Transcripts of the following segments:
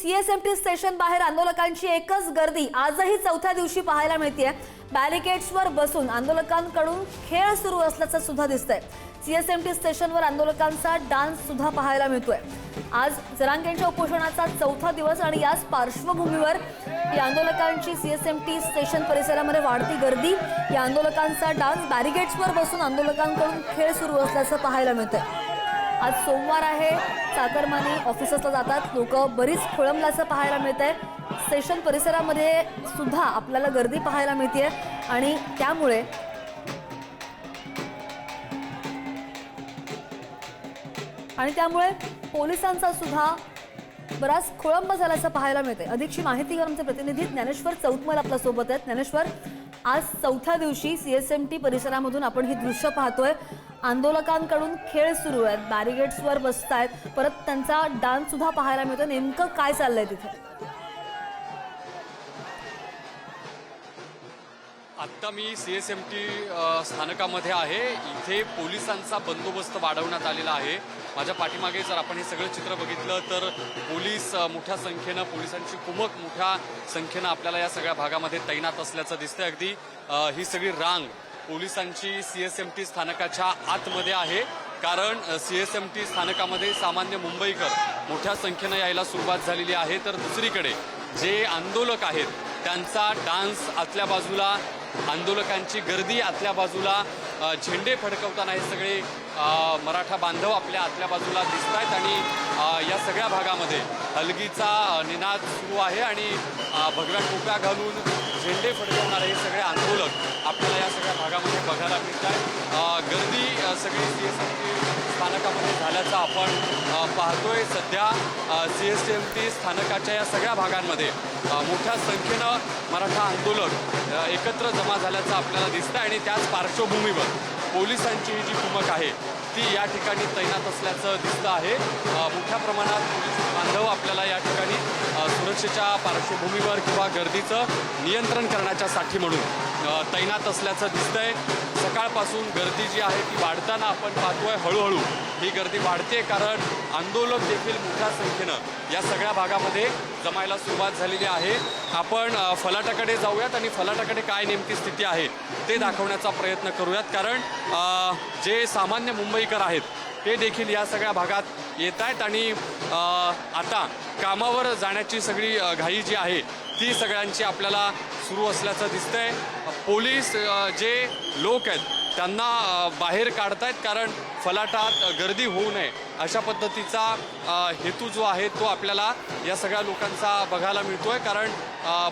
CSMT station बाहेर आंदोलकांची एकच गर्दी आजही चौथ्या दिवशी पाहायला मिळते बॅरिकेड्सवर बसून आंदोलकांकडून खेळ सुरू असल्याचं सुद्धा दिसतंय. सीएसएमटी स्टेशनवर आंदोलकांचा डान्स सुद्धा पाहायला मिळतोय. आज जरांगेंच्या उपोषणाचा चौथा दिवस आणि याच पार्श्वभूमीवर या आंदोलकांची सीएसएमटी स्टेशन परिसरामध्ये वाढती गर्दी. या आंदोलकांचा डान्स बॅरिकेड्सवर बसून आंदोलकांकडून खेळ सुरू असल्याचं पाहायला मिळतंय. आज सोमवार आहे. चाकरमानी ऑफिसला जातात. लोक बरीच खोळंबल्याचं पाहायला मिळत आहे स्टेशन परिसरामध्ये सुद्धा आपल्याला गर्दी पाहायला मिळते आणि त्यामुळे आणि त्यामुळे पोलिसांचा सुद्धा बराच खोळंब झाल्याचं पाहायला मिळते अधिकची माहिती घेऊन आमचे प्रतिनिधी ज्ञानेश्वर चौतमल आपल्यासोबत आहेत. ज्ञानेश्वर आज चौथ्या दिवशी सीएसएमटी परिसरामधून आपण ही दृश्य पाहतोय. आंदोलकांकडून खेळ सुरू आहेत. मॅरिगेट्सवर बसत आहेत परत त्यांचा डान्स सुद्धा पाहायला मिळतो नेमकं काय चाललंय तिथे? आत्ता मी सी एस एम टी स्थानकामध्ये आहे. इथे पोलिसांचा बंदोबस्त वाढवण्यात आलेला आहे. माझ्या पाठीमागे जर आपण हे सगळं चित्र बघितलं तर पोलीस मोठ्या संख्येनं पोलिसांची कुमक मोठ्या संख्येनं आपल्याला या सगळ्या भागामध्ये तैनात असल्याचं दिसतंय अगदी. ही सगळी रांग पोलिसांची सी एस एम टी स्थानकाच्या आतमध्ये आहे. कारण सी एस एम टी स्थानकामध्ये सामान्य मुंबईकर मोठ्या संख्येनं यायला सुरुवात झालेली आहे. तर दुसरीकडे जे आंदोलक आहेत त्यांचा डान्स आतल्या बाजूला आंदोलकांची गर्दी आतल्या बाजूला झेंडे फडकवताना हे सगळे मराठा बांधव आपल्या आतल्या बाजूला दिसत आहेत आणि या सगळ्या भागामध्ये हलगीचा निनाद सुरू आहे आणि भगव्या टोप्या घालून झेंडे फडकवणारे हे सगळे स्थानकामध्ये झाल्याचं आपण पाहतोय सध्या सी एस एम टी स्थानकाच्या या सगळ्या भागांमध्ये मोठ्या संख्येनं मराठा आंदोलक एकत्र जमा झाल्याचं आपल्याला दिसतं आणि त्याच पार्श्वभूमीवर पोलिसांची ही जी कुमक आहे ती या ठिकाणी तैनात असल्याचं दिसतं आहे. मोठ्या प्रमाणात पोलीस बांधव आपल्याला या ठिकाणी सुरक्षेच्या पार्श्वभूमीवर किंवा गर्दीचं नियंत्रण करण्याच्यासाठी म्हणून तैनात असल्याचं दिसतंय. सकाळपासून गर्दी जी आहे ती वाढताना आपण पाहतोय हळूहळू ही गर्दी वाढते कारण आंदोलक देखील मोठ्या संख्येनं या सगळ्या भागामध्ये जमायला सुरुवात झालेली आहे. आपण फलाटाकडे जाऊयात आणि फलाटाकडे काय नेमकी स्थिती आहे ते दाखवण्याचा प्रयत्न करूयात. कारण जे सामान्य मुंबईकर आहेत ते देखील या सगळ्या भागात येत आहेत आणि आता कामावर जाण्याची सगळी घाई जी आहे ती सगळ्यांची आपल्याला सुरू असल्याचं दिसतंय. पोलीस जे लोक आहेत त्यांना बाहेर बाहेर काढतायत कारण फलाटात गर्दी होऊ नये अशा पद्धतीचा हेतू जो आहे तो आपल्याला या सगळ्या लोकांचा बघायला मिळतोय. कारण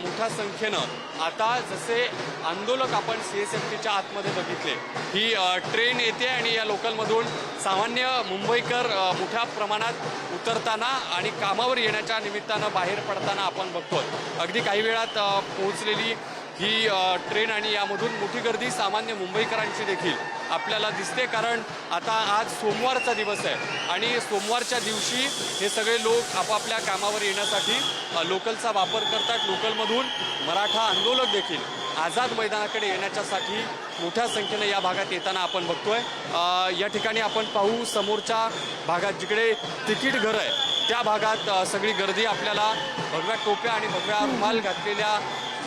मोठ्या संख्येनं आता जसे आंदोलक आपण सी एस एफ टीच्या आतमध्ये बघितले ही ट्रेन येते आणि या लोकलमधून सामान्य मुंबईकर मोठ्या प्रमाणात उतरताना आणि कामावर येण्याच्या निमित्तानं बाहेर पडताना आपण बघतोय. अगदी काही वेळात पोहोचलेली ही ट्रेन आणि यामधून मोठी गर्दी सामान्य मुंबईकरांची देखील आपल्याला दिसते. कारण आता आज सोमवारचा दिवस आहे आणि सोमवारच्या दिवशी हे सगळे लोक आपापल्या कामावर येण्यासाठी लोकलचा वापर करतात. लोकलमधून मराठा आंदोलक देखील आझाद मैदानाकडे येण्याच्यासाठी मोठ्या संख्येने या भागात येताना आपण बघतोय. या ठिकाणी आपण पाहू समोरच्या भागात जिकडे तिकीट घर आहे त्या भागात सगळी गर्दी आपल्याला भगव्या टोप्या आणि भगव्या रुमाल घातलेल्या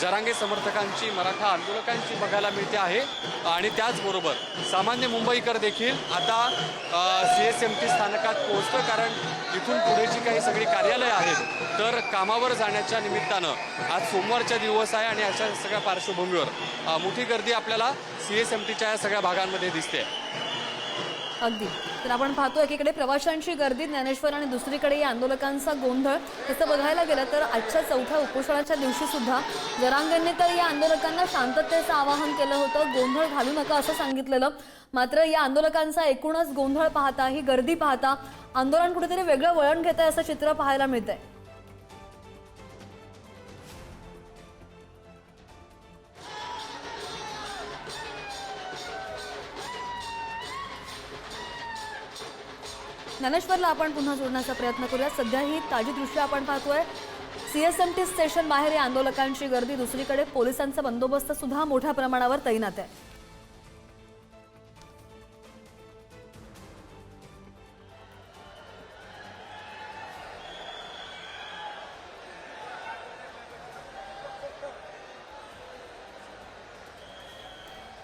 जरांगे समर्थकांची मराठा आंदोलकांची बघायला मिळते आहे. आणि त्याचबरोबर सामान्य मुंबईकर देखील आता सी एस एम टी स्थानकात पोहोचतं कारण इथून पुढे जी काही सगळी कार्यालय आहेत. तर कामावर जाण्याच्या निमित्तानं आज सोमवारचा दिवस आहे आणि अशा सगळ्या पार्श्वभूमीवर मोठी गर्दी आपल्याला सी एस एम टीच्या या सगळ्या भागांमध्ये दिसते. अगदी. तर आपण पाहतो एकीकडे प्रवाशांची गर्दी ज्ञानेश्वर आणि दुसरीकडे या आंदोलकांचा गोंधळ. तसं बघायला गेलं तर आजच्या चौथ्या उपोषणाच्या दिवशी सुद्धा जरांगणने तर या आंदोलकांना शांततेचं आवाहन केलं होतं. गोंधळ घालू नका असं सांगितलेलं. मात्र या आंदोलकांचा एकूणच गोंधळ पाहता ही गर्दी पाहता आंदोलन कुठेतरी वेगळं वळण घेत आहे असं चित्र पाहायला मिळतंय. ज्ञानेश्वरला आपण पुन्हा जोडण्याचा प्रयत्न करूया. सध्या ही ताजी दृश्य आपण पाहतोय. सीएसएमटी स्टेशन बाहेर या आंदोलकांची गर्दी. दुसरीकडे पोलिसांचा बंदोबस्त सुद्धा मोठ्या प्रमाणावर तैनात आहे.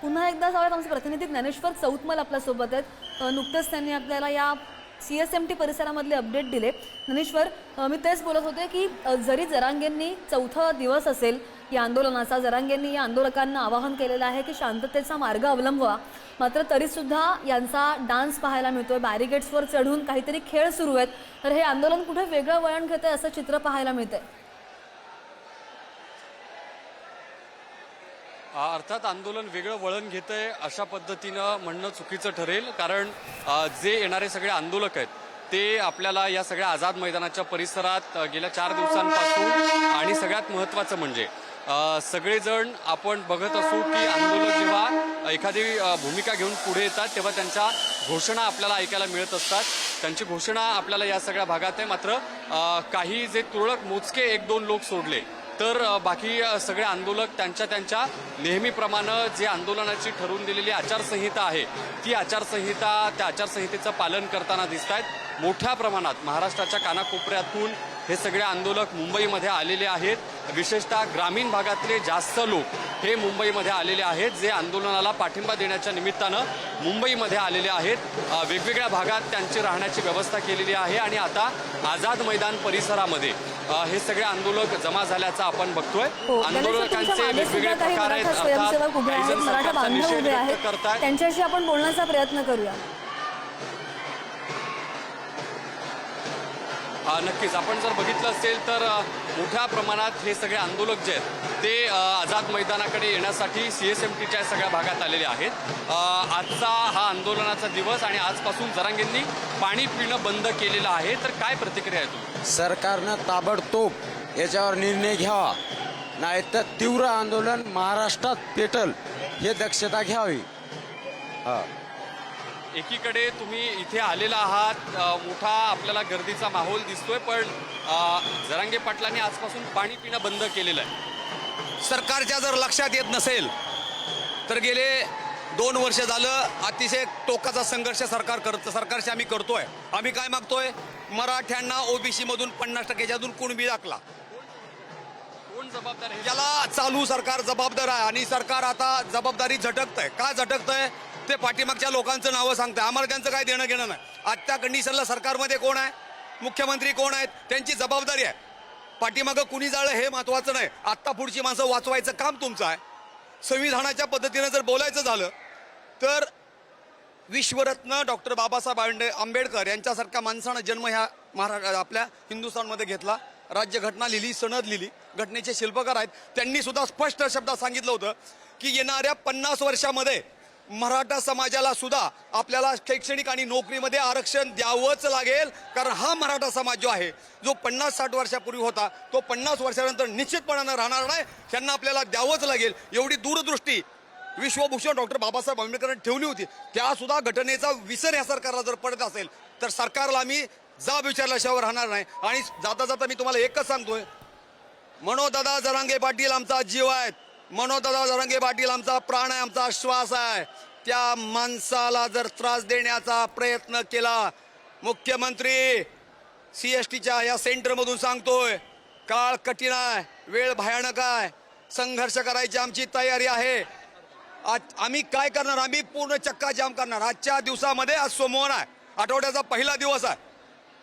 पुन्हा एकदा जाऊयात आमचे प्रतिनिधी ज्ञानेश्वर चौतमल आपल्यासोबत आहेत. नुकतंच त्यांनी आपल्याला या सी एस एम टी परिसरामधले अपडेट दिले. ज्ञानेश्वर मी तेच बोलत होते की जरी जरांगेंनी चौथा दिवस असेल या आंदोलनाचा जरांगेंनी या आंदोलकांना आवाहन केलेलं आहे की शांततेचा मार्ग अवलंबवा. मात्र तरीसुद्धा यांचा डान्स पाहायला मिळतोय बॅरिगेट्सवर चढून काहीतरी खेळ सुरू आहेत. तर हे आंदोलन कुठे वेगळं वळण घेतं असं चित्र पाहायला मिळतंय? अर्थात आंदोलन वेगळं वळण घेत आहे अशा पद्धतीनं म्हणणं चुकीचं ठरेल. कारण जे येणारे सगळे आंदोलक आहेत ते आपल्याला या सगळ्या आझाद मैदानाच्या परिसरात गेल्या चार दिवसांपासून आणि सगळ्यात महत्त्वाचं म्हणजे सगळेजण आपण बघत असू की आंदोलक जेव्हा एखादी भूमिका घेऊन पुढे येतात तेव्हा त्यांच्या घोषणा आपल्याला ऐकायला मिळत असतात. त्यांची घोषणा आपल्याला या सगळ्या भागात आहे. मात्र काही जे तुरळक मोजके एक दोन लोक सोडले तर बाकी सगळे आंदोलक त्यांच्या त्यांच्या नेहमीप्रमाणे जे आंदोलनाची ठरवून दिलेली आचारसंहिता आहे ती आचारसंहिता त्या आचारसंहितेचं पालन करताना दिसत आहेत मोठ्या प्रमाणात महाराष्ट्राच्या कानाकोपऱ्यातून हे सगळे आंदोलक मुंबईमध्ये आलेले आहेत. विशेषतः ग्रामीण भागातले जास्त लोक हे मुंबईमध्ये आलेले आहेत जे आंदोलनाला पाठिंबा देण्याच्या निमित्तानं मुंबईमध्ये आलेले आहेत. वेगवेगळ्या भागात त्यांची राहण्याची व्यवस्था केलेली आहे आणि आता आझाद मैदान परिसरामध्ये हे सगळे आंदोलक जमा झाल्याचं आपण बघतोय. हो आंदोलकांचे वेगवेगळे प्रकार आहेत. स्वयंसेवक उभे मराठा बांधव उभे त्यांच्याशी आपण बोलण्याचा प्रयत्न करूया. नक्कीच. आपण जर बघितलं असेल तर मोठ्या प्रमाणात हे सगळे आंदोलक जे आहेत ते आझाद मैदानाकडे येण्यासाठी सी एस एम टीच्या सगळ्या भागात आलेले आहेत. आजचा हा आंदोलनाचा दिवस आणि आजपासून जरांगेंनी पाणी पिणं बंद केलेलं आहे. तर काय प्रतिक्रिया आहे तुम्ही सरकारनं ताबडतोब याच्यावर निर्णय घ्यावा. नाहीतर तीव्र आंदोलन महाराष्ट्रात पेटल हे दक्षता घ्यावी. हा. एकीकडे तुम्ही इथे आलेला आहात मोठा आपल्याला गर्दीचा माहोल दिसतोय पण जरांगे पाटलांनी आजपासून पाणी पिणं बंद केलेलं आहे. सरकारच्या जर लक्षात येत नसेल तर गेले दोन वर्ष झालं अतिशय टोकाचा संघर्ष सरकार करत सरकारशी आम्ही करतोय. आम्ही काय मागतोय? मराठ्यांना ओबीसी मधून पन्नास टक्क्याच्यातून कुणबी दाखला. कोण जबाबदार आहे? याला चालू सरकार जबाबदार आहे आणि सरकार आता जबाबदारी झटकतंय. का झटकतंय? ते पाठीमागच्या लोकांचं नावं सांगतं आम्हाला त्यांचं काय देणं घेणं नाही. आत्ता कंडिशनला सरकारमध्ये कोण आहे? मुख्यमंत्री कोण आहेत? त्यांची जबाबदारी आहे. पाठीमागं कुणी जाळं हे महत्वाचं नाही. आत्ता पुढची माणसं वाचवायचं काम तुमचं आहे. संविधानाच्या पद्धतीनं जर बोलायचं झालं तर विश्वरत्न डॉक्टर बाबासाहेब आंबे आंबेडकर यांच्यासारख्या माणसानं जन्म ह्या महाराष्ट्र आपल्या हिंदुस्थानमध्ये घेतला. राज्यघटना लिहिली सनद लिहिली. घटनेचे शिल्पकार आहेत. त्यांनी सुद्धा स्पष्ट शब्दात सांगितलं होतं की येणाऱ्या पन्नास वर्षामध्ये मराठा समाजाला सुद्धा आपल्याला शैक्षणिक आणि नोकरीमध्ये आरक्षण द्यावंच लागेल कारण हा मराठा समाज जो आहे जो पन्नास साठ वर्षापूर्वी होता तो पन्नास वर्षानंतर निश्चितपणानं राहणार नाही त्यांना आपल्याला द्यावंच लागेल. एवढी दूरदृष्टी विश्वभूषण डॉक्टर बाबासाहेब आंबेडकरांनी ठेवली होती. त्यासुद्धा घटनेचा विसर या सरकारला जर पडत असेल तर सरकारला आम्ही जाब विचारल्याशिवाय राहणार नाही. आणि जाता जाता मी तुम्हाला एकच सांगतोय. मनोदादा जरांगे पाटील आमचा जीव आहेत. मनोदादा जरंगे पाटील आमचा प्राण आहे आमचा श्वास आहे. त्या माणसाला जर त्रास देण्याचा प्रयत्न केला मुख्यमंत्री सी एस टीच्या या सेंटरमधून सांगतोय काळ कठीण आहे वेळ भयानक आहे संघर्ष करायची आमची तयारी आहे. आज आम्ही काय करणार? आम्ही पूर्ण चक्काजाम करणार. आजच्या दिवसामध्ये आज सोमवार आहे. आठवड्याचा पहिला दिवस आहे.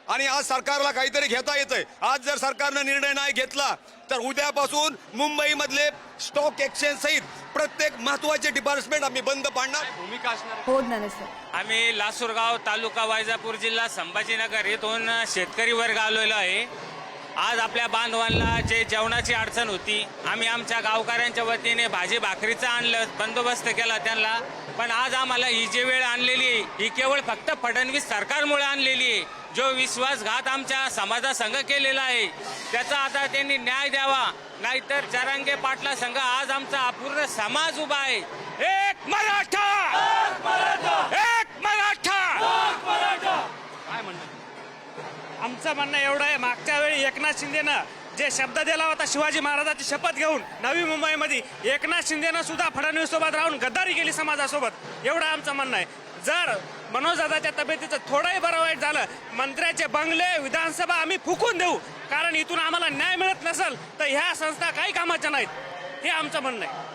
आणि आज सरकारला काहीतरी घेता येतंय. आज जर सरकारनं निर्णय नाही घेतला तर उद्यापासून मुंबईमधले स्टॉक एक्सचेंज सहित प्रत्येक महत्त्वाचे डिपार्टमेंट आम्ही बंद पाडणार. भूमिका असणार? आहे? हो ज्ञानेश्वर. आम्ही लासूरगाव तालुका वैजापूर जिल्हा संभाजीनगर येथून शेतकरी वर्ग आलेलो आहे. आज आपल्या बांधवांना जे जेवणाची अडचण होती आम्ही आमच्या गावकऱ्यांच्या वतीने भाजी भाकरीचं आणलं बंदोबस्त केला त्यांना. पण आज आम्हाला ही जी वेळ आणलेली आहे ही केवळ फक्त फडणवीस सरकारमुळे आणलेली आहे. जो विश्वासघात आमच्या समाजासंघ केलेला आहे त्याचा आता त्यांनी न्याय द्यावा. नाहीतर जरांगे पाटला संघ आज आमचा अपूर्ण समाज उभा आहे. एक मराठा! एक मराठा काय म्हणणं आमचं म्हणणं एवढं आहे मागच्या वेळी एकनाथ शिंदेनं जे शब्द दिला होता शिवाजी महाराजाची शपथ घेऊन नवी मुंबईमध्ये एकनाथ शिंदेनं सुद्धा फडणवीस सोबत राहून गद्दारी केली समाजासोबत. एवढं आमचं म्हणणं आहे. जर मनोजदादाच्या तब्येतीचं थोडंही बरं वाईट झालं मंत्र्याचे बंगले विधानसभा आम्ही फुकून देऊ कारण इथून आम्हाला न्याय मिळत नसेल तर ह्या संस्था काही कामाच्या नाहीत. हे आमचं म्हणणं आहे.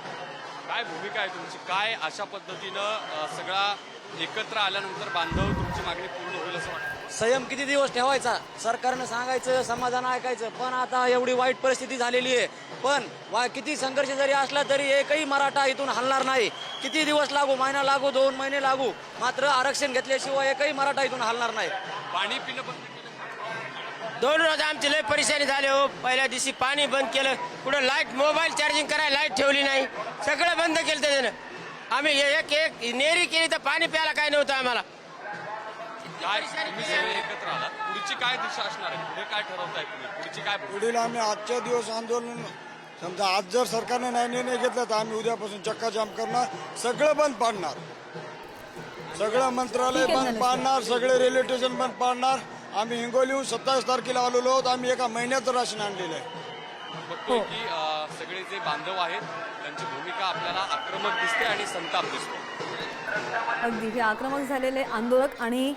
काय भूमिका आहे तुमची? काय अशा पद्धतीनं सगळा एकत्र आल्यानंतर बांधव तुमची मागणी पूर्ण होईल असं वाटतं. संयम किती दिवस ठेवायचा? सरकारनं सांगायचं समाधान ऐकायचं पण आता एवढी वाईट परिस्थिती झालेली आहे. पण वा किती संघर्ष जरी असला तरी एकही मराठा इथून हलणार नाही. किती दिवस लागू? महिना लागू दोन महिने लागू? मात्र आरक्षण घेतल्याशिवाय एकही मराठा इथून हलणार नाही. पाणी पिणं बंद केलं. दोन रोज आमची लय परेशानी झाली हो. पहिल्या दिवशी पाणी बंद केलं. कुठं लाइट मोबाईल चार्जिंग करायला लाइट ठेवली नाही. सगळं बंद केलं त्याच्यानं. आम्ही एक एक नेरी केली तर पाणी प्यायला काय नव्हतं आम्हाला. काय तुम्ही सगळे एकत्र आलात. पुढची काय दिशा असणार आहे? पुढे काय ठरवताय तुम्ही? पुढची काय पुढील आम्ही आजच्या दिवस आंदोलन समजा आज जर सरकारने नाही निर्णय घेतला तर आम्ही उद्यापासून चक्काजाम करणार. सगळं बंद पाडणार. सगळं मंत्रालय बंद. पाडणार सगळे रेल्वे स्टेशन बंद पाडणार. आम्ही हिंगोलीहून सत्तावीस तारखेला आलेलो आहोत. आम्ही एका महिन्याचं राशन आणलेलं आहे. बघतोय की अ, सगळे जे बांधव आहेत त्यांची भूमिका आपल्याला आक्रमक दिसते आणि संताप दिसतो. अगदी हे आक्रमक झालेले आंदोलक आणि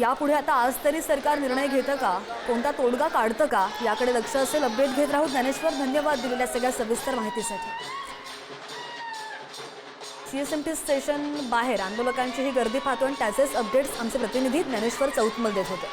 यापुढे आता आज तरी सरकार निर्णय घेतं का? कोणता तोडगा काढतं का? याकडे लक्ष असेल अपडेट घेत राहू ज्ञानेश्वर धन्यवाद दिलेल्या सगळ्या सविस्तर माहितीसाठी. सीएसएमटी स्टेशन बाहेर आंदोलकांची ही गर्दी पाहतो आणि त्याचेच अपडेट्स आमचे प्रतिनिधी ज्ञानेश्वर चौतमल देत होते.